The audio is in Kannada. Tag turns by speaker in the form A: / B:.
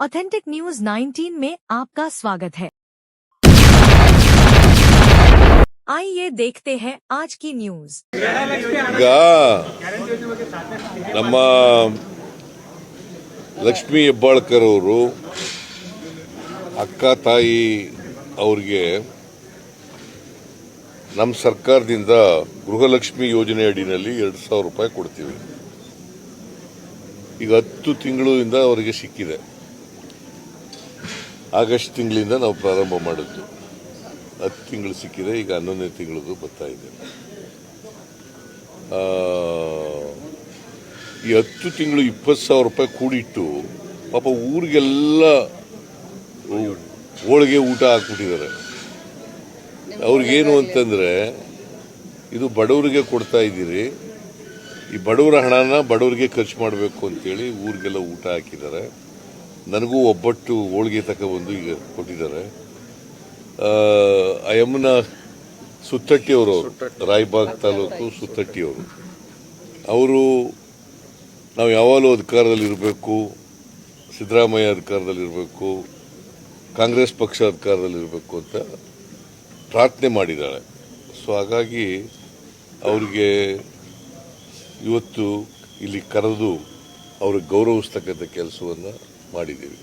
A: ऑथेंटिक न्यूज 19 में आपका स्वागत है आइए देखते हैं आज की न्यूज
B: ಈಗ ನಮ್ಮ ಲಕ್ಷ್ಮೀ ಹೆಬ್ಬಾಳ್ಕರ್ ಅವರು ಅಕ್ಕ ತಾಯಿ ಅವ್ರಿಗೆ ನಮ್ಮ ಸರ್ಕಾರದಿಂದ ಗೃಹಲಕ್ಷ್ಮಿ ಯೋಜನೆ ಅಡಿನಲ್ಲಿ ಎರಡು ಸಾವಿರ ರೂಪಾಯಿ ಕೊಡ್ತೀವಿ ಈಗ ಹತ್ತು ತಿಂಗಳಿಂದ ಅವರಿಗೆ ಸಿಕ್ಕಿದೆ ಆಗಸ್ಟ್ ತಿಂಗಳಿಂದ ನಾವು ಪ್ರಾರಂಭ ಮಾಡಿದ್ದು. ಹತ್ತು ತಿಂಗಳು ಸಿಕ್ಕಿದೆ, ಈಗ ಹನ್ನೊಂದನೇ ತಿಂಗಳದು ಬರ್ತಾ ಇದೆ. ಈ ಹತ್ತು ತಿಂಗಳು ಇಪ್ಪತ್ತು ಸಾವಿರ ರೂಪಾಯಿ ಕೂಡಿಟ್ಟು, ಪಾಪ ಊರಿಗೆಲ್ಲ ಹೋಳಿಗೆ ಊಟ ಹಾಕ್ಬಿಟ್ಟಿದ್ದಾರೆ. ಅವ್ರಿಗೇನು ಅಂತಂದರೆ, ಇದು ಬಡವರಿಗೆ ಕೊಡ್ತಾ ಇದ್ದೀರಿ, ಈ ಬಡವರ ಹಣನ ಬಡವರಿಗೆ ಖರ್ಚು ಮಾಡಬೇಕು ಅಂತೇಳಿ ಊರಿಗೆಲ್ಲ ಊಟ ಹಾಕಿದ್ದಾರೆ. ನನಗೂ ಒಬ್ಬಟ್ಟು ಹೋಳಿಗೆ ಒಂದು ಈಗ ಕೊಟ್ಟಿದ್ದಾರೆ. ಯಮುನ ಸುತ್ತಟ್ಟಿಯವರು ಅವರು ರಾಯ್ಬಾಗ್ ತಾಲೂಕು ಸುತ್ತಟ್ಟಿಯವರು. ಅವರು ನಾವು ಯಾವಾಗಲೂ ಅಧಿಕಾರದಲ್ಲಿರಬೇಕು ಸಿದ್ದರಾಮಯ್ಯ ಅಧಿಕಾರದಲ್ಲಿರಬೇಕು ಕಾಂಗ್ರೆಸ್ ಪಕ್ಷ ಅಧಿಕಾರದಲ್ಲಿರಬೇಕು ಅಂತ ಪ್ರಾರ್ಥನೆ ಮಾಡಿದ್ದಾಳೆ ಸೊ ಹಾಗಾಗಿ ಅವರಿಗೆ ಇವತ್ತು ಇಲ್ಲಿ ಕರೆದು ಅವ್ರಿಗೆ ಗೌರವಿಸ್ತಕ್ಕಂಥ ಕೆಲಸವನ್ನು ಮಾಡಿದ್ದೀವಿ.